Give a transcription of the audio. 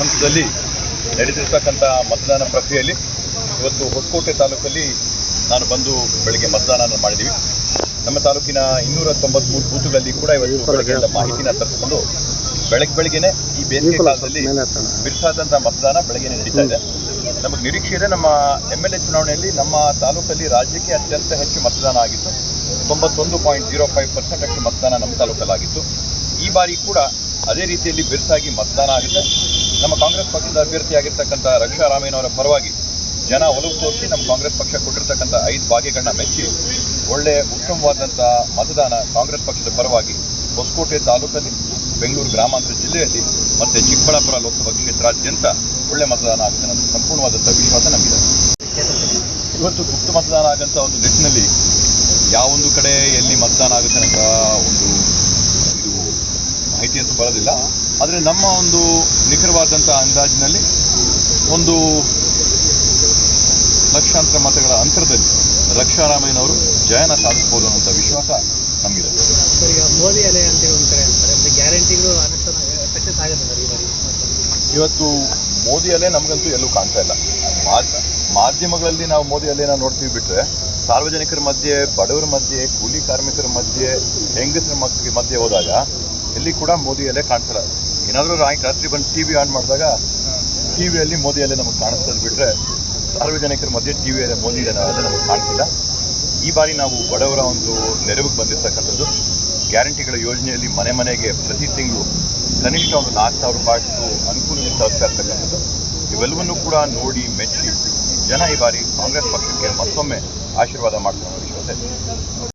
ಹಂತದಲ್ಲಿ ನಡೆದಿರ್ತಕ್ಕಂಥ ಮತದಾನ ಪ್ರಕ್ರಿಯೆಯಲ್ಲಿ ಇವತ್ತು ಹೊಸಕೋಟೆ ತಾಲೂಕಲ್ಲಿ ನಾನು ಬಂದು ಬೆಳಗ್ಗೆ ಮತದಾನ ಮಾಡಿದ್ದೀವಿ. ನಮ್ಮ ತಾಲೂಕಿನ ಇನ್ನೂರ ತೊಂಬತ್ಮೂರು ಬೂತ್ಗಳಲ್ಲಿ ಕೂಡ ಇವತ್ತು ಬೆಳಗ್ಗೆಯಿಂದ ಮಾಹಿತಿನ ತರಿಸ್ಕೊಂಡು ಬೆಳಗ್ಗೆ ಬೆಳಗ್ಗೆನೆ ಈ ಬೇಸಿಗೆ ಕಾಲದಲ್ಲಿ ಬಿರುಸಾದಂಥ ಮತದಾನ ಬೆಳಗ್ಗೆನೆ ನಡೀತಾ ಇದೆ. ನಮಗೆ ನಿರೀಕ್ಷೆ ಇದೆ ನಮ್ಮ ಎಂ ಎಲ್ ಎ ಚುನಾವಣೆಯಲ್ಲಿ ನಮ್ಮ ತಾಲೂಕಲ್ಲಿ ರಾಜ್ಯಕ್ಕೆ ಅತ್ಯಂತ ಹೆಚ್ಚು ಮತದಾನ ಆಗಿತ್ತು. ತೊಂಬತ್ತೊಂದು ಪಾಯಿಂಟ್ ಜೀರೋ ಫೈವ್ ಪರ್ಸೆಂಟ್ ಅಷ್ಟು ಮತದಾನ ನಮ್ಮ ತಾಲೂಕಲ್ಲಾಗಿತ್ತು. ಈ ಬಾರಿ ಕೂಡ ಅದೇ ರೀತಿಯಲ್ಲಿ ಬಿರುಸಾಗಿ ಮತದಾನ ಆಗುತ್ತೆ. ಪಕ್ಷದ ಅಭ್ಯರ್ಥಿಯಾಗಿರ್ತಕ್ಕಂಥ ರಕ್ಷಾ ರಾಮಯ್ಯನವರ ಪರವಾಗಿ ಜನ ಒಲವು ತೋರಿಸಿ ನಮ್ಮ ಕಾಂಗ್ರೆಸ್ ಪಕ್ಷ ಕೊಟ್ಟಿರ್ತಕ್ಕಂಥ ಐದು ಭಾಗ್ಯಗಳನ್ನ ಮೆಚ್ಚಿ ಒಳ್ಳೆ ಉತ್ತಮವಾದಂಥ ಮತದಾನ ಕಾಂಗ್ರೆಸ್ ಪಕ್ಷದ ಪರವಾಗಿ ಹೊಸಕೋಟೆ ತಾಲೂಕಲ್ಲಿ, ಬೆಂಗಳೂರು ಗ್ರಾಮಾಂತರ ಜಿಲ್ಲೆಯಲ್ಲಿ ಮತ್ತು ಚಿಕ್ಕಬಳ್ಳಾಪುರ ಲೋಕಸಭಾ ಕ್ಷೇತ್ರಾದ್ಯಂತ ಒಳ್ಳೆ ಮತದಾನ ಆಗುತ್ತೆ ಅನ್ನೋದು ಸಂಪೂರ್ಣವಾದಂಥ ವಿಶ್ವಾಸ ನಮಗಿದೆ. ಇವತ್ತು ಗುಪ್ತ ಮತದಾನ ಆಗಂತ ಒಂದು ನಿಟ್ಟಿನಲ್ಲಿ ಯಾವೊಂದು ಕಡೆ ಎಲ್ಲಿ ಮತದಾನ ಆಗುತ್ತೆ ಅಂತ ಒಂದು ಅಂತೂ ಬರೋದಿಲ್ಲ. ಆದರೆ ನಮ್ಮ ಒಂದು ನಿಖರವಾದಂಥ ಅಂದಾಜಿನಲ್ಲಿ ಒಂದು ಲಕ್ಷಾಂತರ ಮತಗಳ ಅಂತರದಲ್ಲಿ ರಕ್ಷಾರಾಮಯ್ಯನವರು ಜಯನ ಸಾಧಿಸ್ಬೋದು ಅನ್ನೋಂಥ ವಿಶ್ವಾಸ ನಮಗಿದೆ. ಸರ್ ಈಗ ಮೋದಿ ಅಲೆ ಅಂತೇಳಿ ಅಂತಾರೆ. ಗ್ಯಾರಂಟಿಗಳು ಅನುಷ್ಠಾನ ಸಕ್ಸಸ್ ಆಗುತ್ತೆ ಸರ್ ಈ ಬಾರಿ. ಇವತ್ತು ಮೋದಿ ಅಲೆ ನಮಗಂತೂ ಎಲ್ಲೂ ಕಾಣ್ತಾ ಇಲ್ಲ. ಮಾಧ್ಯ ಮಾಧ್ಯಮಗಳಲ್ಲಿ ನಾವು ಮೋದಿ ಅಲೆನ ನೋಡ್ತೀವಿ ಬಿಟ್ಟರೆ ಸಾರ್ವಜನಿಕರ ಮಧ್ಯೆ ಬಡವರ ಮಧ್ಯೆ ಕೂಲಿ ಕಾರ್ಮಿಕರ ಮಧ್ಯೆ ಹೆಂಗಸರ ಮಕ್ಕಳ ಮಧ್ಯೆ ಹೋದಾಗ ಎಲ್ಲಿ ಕೂಡ ಮೋದಿ ಅಲೆ ಕಾಣಿಸಲ್ಲ. ಏನಾದರೂ ರಾತ್ರಿ ಬಂದು ಟಿ ವಿ ಆನ್ ಮಾಡಿದಾಗ ಟಿ ಮೋದಿ ಅಲೆ ನಮಗೆ ಕಾಣಿಸ್ತದೆ ಬಿಟ್ಟರೆ ಸಾರ್ವಜನಿಕರ ಮಧ್ಯೆ ಟಿ ವಿಯಲ್ಲಿ ಮೋದಿ ಅಲೆ ನಮಗೆ ಕಾಣ್ತಿಲ್ಲ. ಈ ಬಾರಿ ನಾವು ಬಡವರ ಒಂದು ನೆರವಿಗೆ ಬಂದಿರ್ತಕ್ಕಂಥದ್ದು. ಗ್ಯಾರಂಟಿಗಳ ಯೋಜನೆಯಲ್ಲಿ ಮನೆ ಮನೆಗೆ ಪ್ರತಿ ತಿಂಗಳು ಕನಿಷ್ಠ ಒಂದು ನಾಲ್ಕು ಸಾವಿರ ರೂಪಾಯಿಷ್ಟು ಅನುಕೂಲದಿಂದ ತಲುಪ್ತಾ ಇರ್ತಕ್ಕಂಥದ್ದು. ಇವೆಲ್ಲವನ್ನೂ ಕೂಡ ನೋಡಿ ಮೆಚ್ಚಿ ಜನ ಈ ಬಾರಿ ಕಾಂಗ್ರೆಸ್ ಪಕ್ಷಕ್ಕೆ ಮತ್ತೊಮ್ಮೆ ಆಶೀರ್ವಾದ ಮಾಡ್ತಾರೆ ವಿಶ್ವಾಸ